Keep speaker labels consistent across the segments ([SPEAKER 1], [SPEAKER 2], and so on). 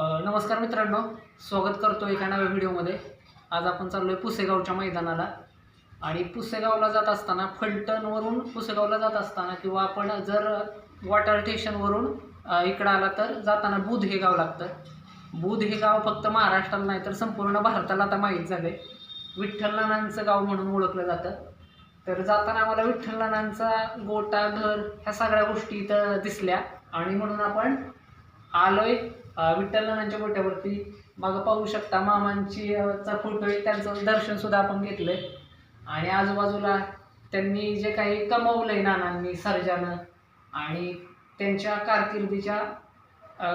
[SPEAKER 1] नमस्कार मित्रांनो. स्वागत करतो एका नव्या व्हिडिओमध्ये. आज आपण चाललो आहे पुसेगावच्या मैदानाला. आणि पुसेगावला जात असताना फलटणवरून पुसेगावला जात असताना किंवा आपण जर वॉटर स्टेशनवरून इकडं आला तर जाताना बुध हे गाव लागतं. बुध हे गाव फक्त महाराष्ट्राला नाही तर संपूर्ण भारताला आता माहीत झालं आहे विठ्ठल नानांचं गाव म्हणून ओळखलं जातं. तर जाताना आम्हाला विठ्ठल नानांचा गोटा घर ह्या सगळ्या गोष्टी इथं दिसल्या. आणि म्हणून आपण आलोय अ, विठ्ठल नानांच्या गोट्यावरती मागं पाहू शकता मामांची चा फोटो आहे त्यांचं दर्शन सुद्धा आपण घेतलंय. आणि आजूबाजूला त्यांनी जे काही कमवलंय नानांनी सर्जानं आणि त्यांच्या कारकिर्दीच्या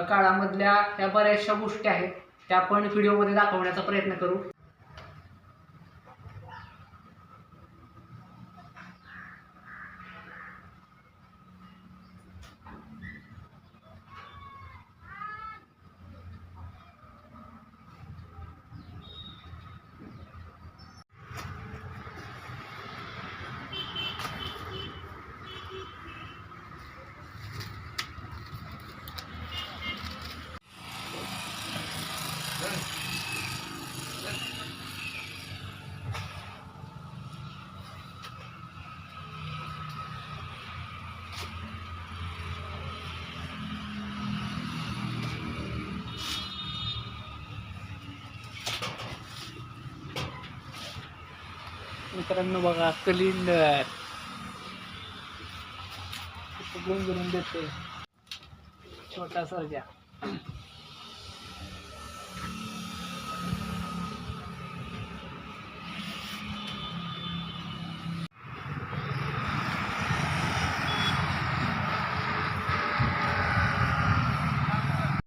[SPEAKER 1] काळामधल्या ह्या बऱ्याचशा गोष्टी आहेत त्या आपण व्हिडिओमध्ये दाखवण्याचा प्रयत्न करू. मित्रांनो बघा कलिंदर गुणगुणून देते छोटा सर्जा.